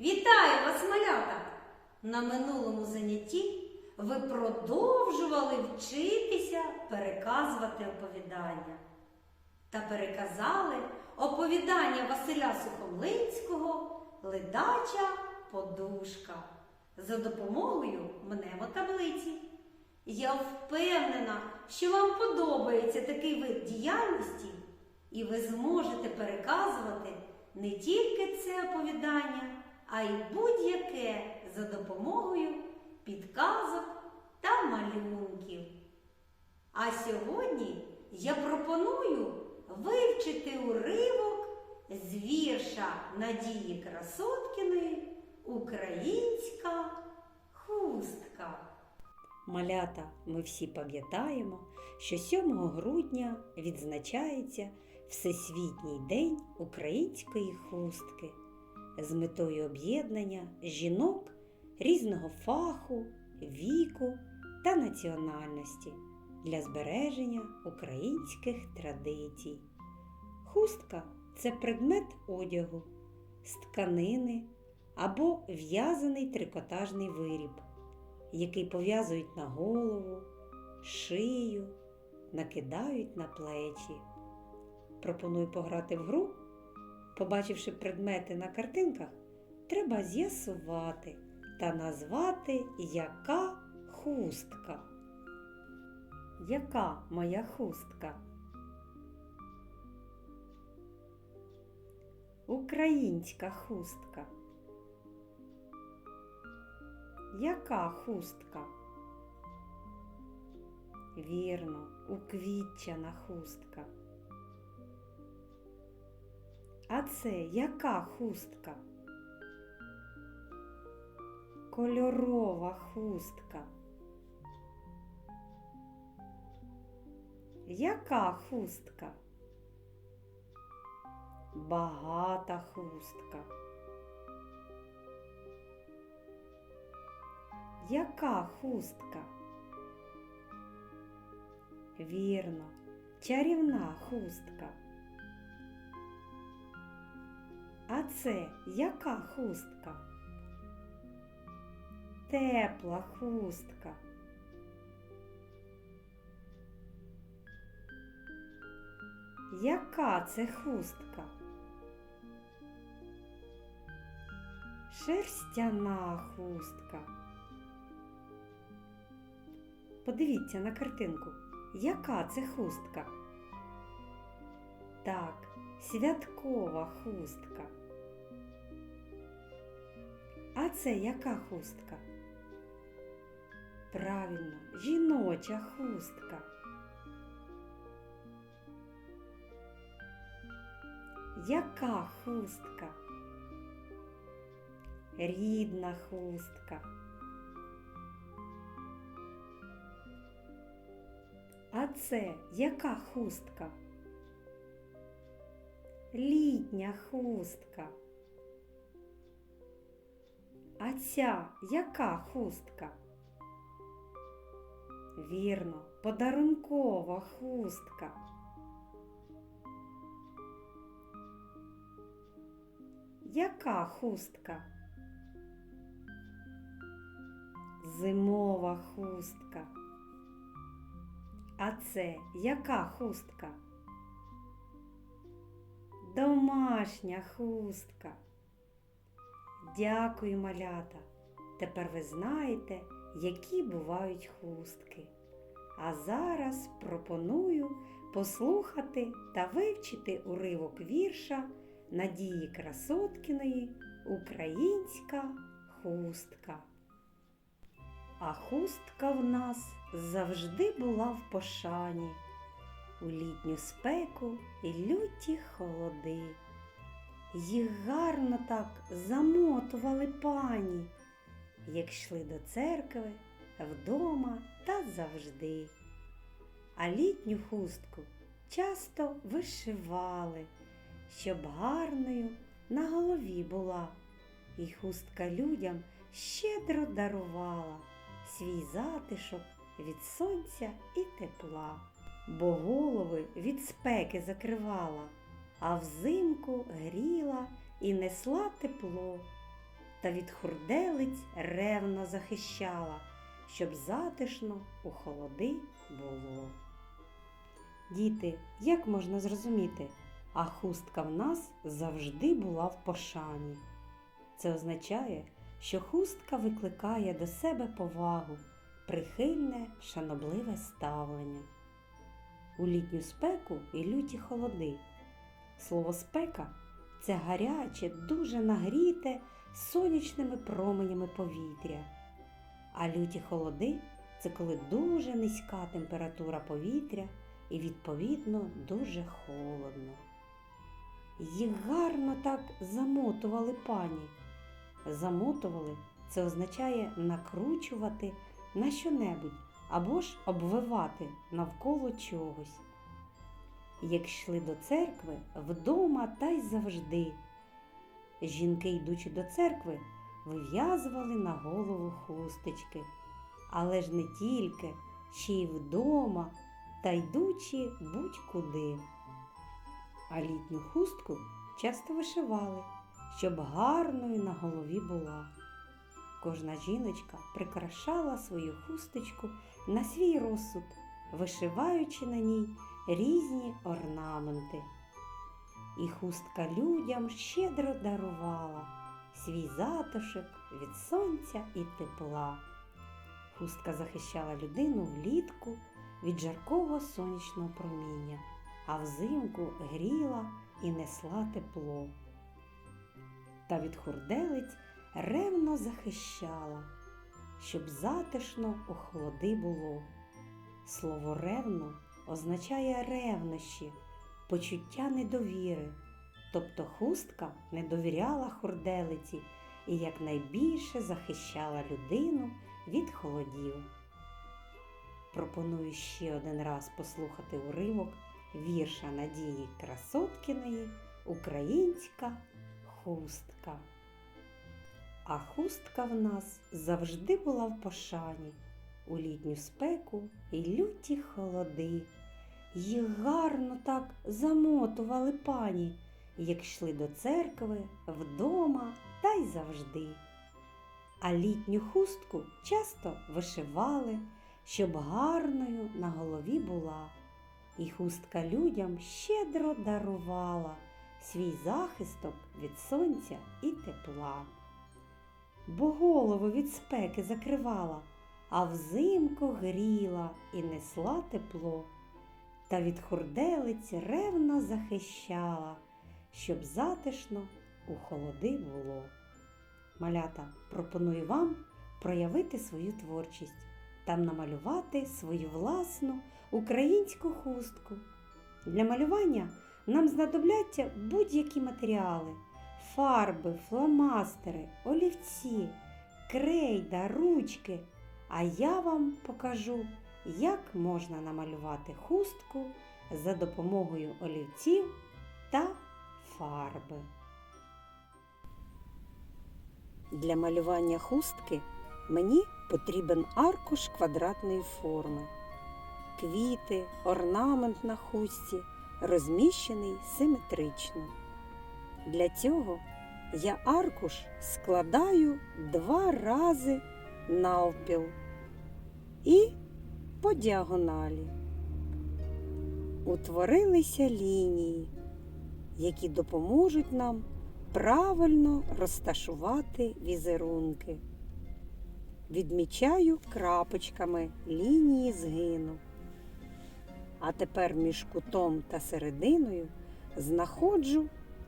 Вітаю вас, малята! На минулому занятті ви продовжували вчитися переказувати оповідання. Та переказали оповідання Василя Сухомлинського Ледача подушка за допомогою мнемотаблиці. Я впевнена, що вам подобається такий вид діяльності, і ви зможете переказувати не тільки це оповідання, а й будь-яке за допомогою підказок та малюнків. А сьогодні я пропоную вивчити уривок з вірша Надії Красоткіної Українська хустка. Малята, ми всі пам'ятаємо, що 7 грудня відзначається Всесвітній день української хустки з метою об'єднання жінок різного фаху, віку та національності для збереження українських традицій. Хустка це предмет одягу з тканини або в'язаний трикотажний виріб який пов'язують на голову, шию, накидають на плечі. Пропоную пограти в гру. Побачивши предмети на картинках, треба з'ясувати та назвати, яка хустка. Яка моя хустка? Українська хустка. Яка хустка? Вірно, уквітчана хустка. А це яка хустка? Кольорова хустка. Яка хустка? Багата хустка. Яка хустка? Вірно, чарівна хустка. А це яка хустка? Тепла хустка. Яка це хустка? Шерстяна хустка. Подивіться на картинку. Яка це хустка? Так, святкова хустка. А це яка хустка? Правильно, жіноча хустка. Яка хустка? Рідна хустка. А це яка хустка? Літня хустка. А ця яка хустка? Вірно, подарункова хустка. Яка хустка? Зимова хустка. А це яка хустка? Домашня хустка. Дякую, малята. Тепер ви знаєте, які бувають хустки. А зараз пропоную послухати та вивчити уривок вірша Надії Красоткіної Українська хустка. А хустка в нас завжди була в пошані, у літню спеку і люті холоди. Їх гарно так замотували пані, як йшли до церкви вдома та завжди. А літню хустку часто вишивали, щоб гарною на голові була, і хустка людям щедро дарувала свій затишок від сонця і тепла, бо голови від спеки закривала, а взимку гріла і несла тепло. та від хурделиць ревно захищала, щоб затишно у холоди було. Діти, як можна зрозуміти, а хустка в нас завжди була в пошані. Це означає, що хустка викликає до себе повагу, прихильне, шанобливе ставлення. У літню спеку і люті холоди. Слово спека це гаряче, дуже нагріте сонячними променями повітря. А люті холоди це коли дуже низька температура повітря і відповідно дуже холодно. Їх гарно так замотували пані. Замотували це означає накручувати на щонебудь або ж обвивати навколо чогось. Як йшли до церкви, вдома та й завжди. Жінки, йдучи до церкви, вив'язували на голову хусточки, але ж не тільки, ще й вдома та йдучи будь-куди. А літню хустку часто вишивали, щоб гарною на голові була. Кожна жіночка прикрашала свою хусточку на свій розсуд, вишиваючи на ній різні орнаменти. І хустка людям щедро дарувала свій затишок від сонця і тепла. Хустка захищала людину влітку від жаркого сонячного проміння, а взимку гріла і несла тепло. Та від хурделиць ревно захищала, щоб затишно у холоди було. Слово ревно означає ревнощі, почуття недовіри, тобто хустка не довіряла хурделиці і якнайбільше захищала людину від холодів. Пропоную ще один раз послухати уривок вірша Надії Красоткіної Українська хустка. А хустка в нас завжди була в пошані у літню спеку і люті холоди. Їх гарно так замотували пані, як йшли до церкви, вдома та й завжди. А літню хустку часто вишивали, щоб гарною на голові була, і хустка людям щедро дарувала свій захисток від сонця і тепла. Бо голову від спеки закривала, а взимку гріла і несла тепло, та від хурделиць ревно захищала, щоб затишно у холоди було. Малята пропоную вам проявити свою творчість та намалювати свою власну українську хустку. Для малювання нам знадобляться будь-які матеріали: фарби, фломастери, олівці, крейда, ручки. А я вам покажу, як можна намалювати хустку за допомогою олівців та фарби. Для малювання хустки мені потрібен аркуш квадратної форми. Квіти, орнамент на хустці розміщений симетрично. Для цього я аркуш складаю два рази навпіл і по діагоналі. Утворилися лінії, які допоможуть нам правильно розташувати візерунки. Відмічаю крапочками лінії згину. А тепер між кутом та серединою знаходжу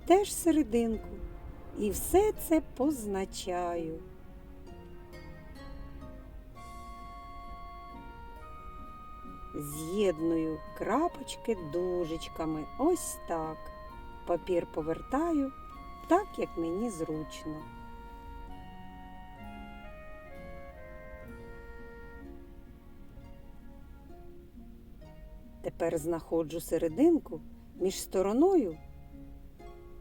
теж серединку і все це позначаю. З'єдную крапочки дужечками ось так. Папір повертаю так, як мені зручно. Тепер знаходжу серединку між стороною,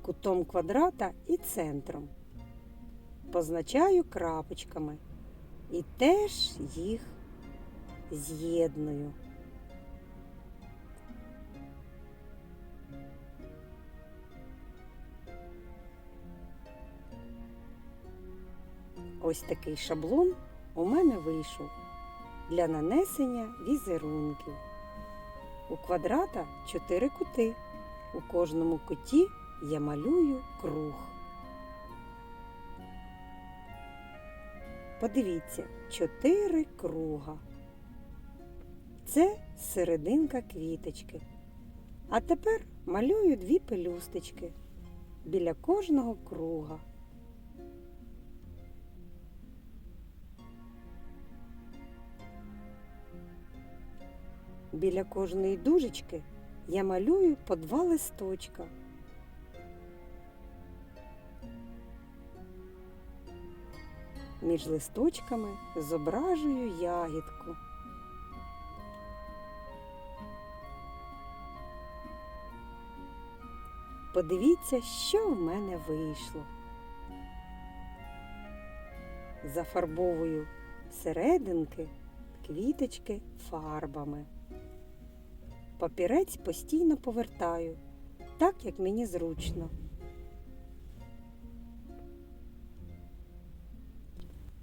кутом квадрата і центром. Позначаю крапочками і теж їх з'єдную. Ось такий шаблон у мене вийшов для нанесення візерунків. У квадрата чотири кути. У кожному куті я малюю круг. Подивіться, чотири круга. Це серединка квіточки. А тепер малюю дві пелюсточки біля кожного круга. Біля кожної дужечки я малюю по два листочка. Між листочками зображую ягідку. Подивіться, що в мене вийшло. Зафарбовую серединки квіточки фарбами. Папірець постійно повертаю, так як мені зручно.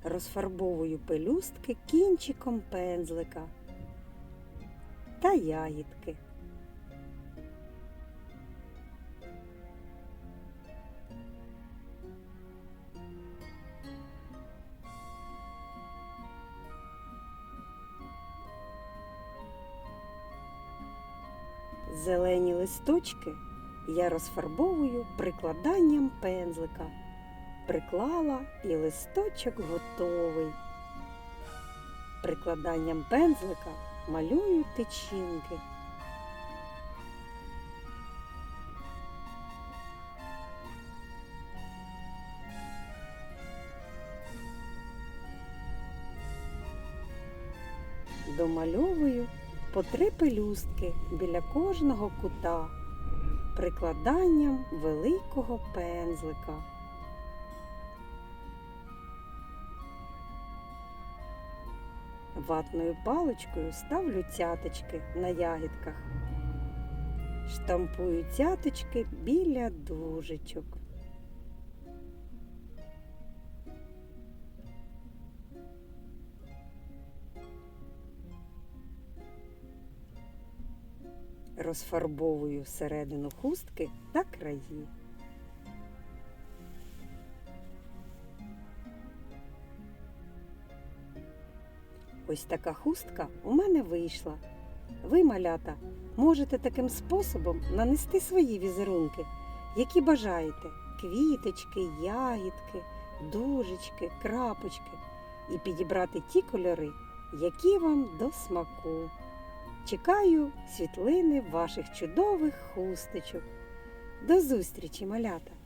Розфарбовую пелюстки кінчиком пензлика та ягідки. Зелені листочки я розфарбовую прикладанням пензлика. Приклала і листочок готовий. Прикладанням пензлика малюю тичинки. Домальовую по три пелюстки біля кожного кута прикладанням великого пензлика. Ватною паличкою ставлю цяточки на ягідках. Штампую цяточки біля дужечок. Розфарбовую середину хустки та краї. Ось така хустка у мене вийшла. Ви, малята, можете таким способом нанести свої візерунки, які бажаєте: квіточки, ягідки, дужечки, крапочки, і підібрати ті кольори, які вам до смаку. Чекаю світлини ваших чудових хусточок. До зустрічі, малята!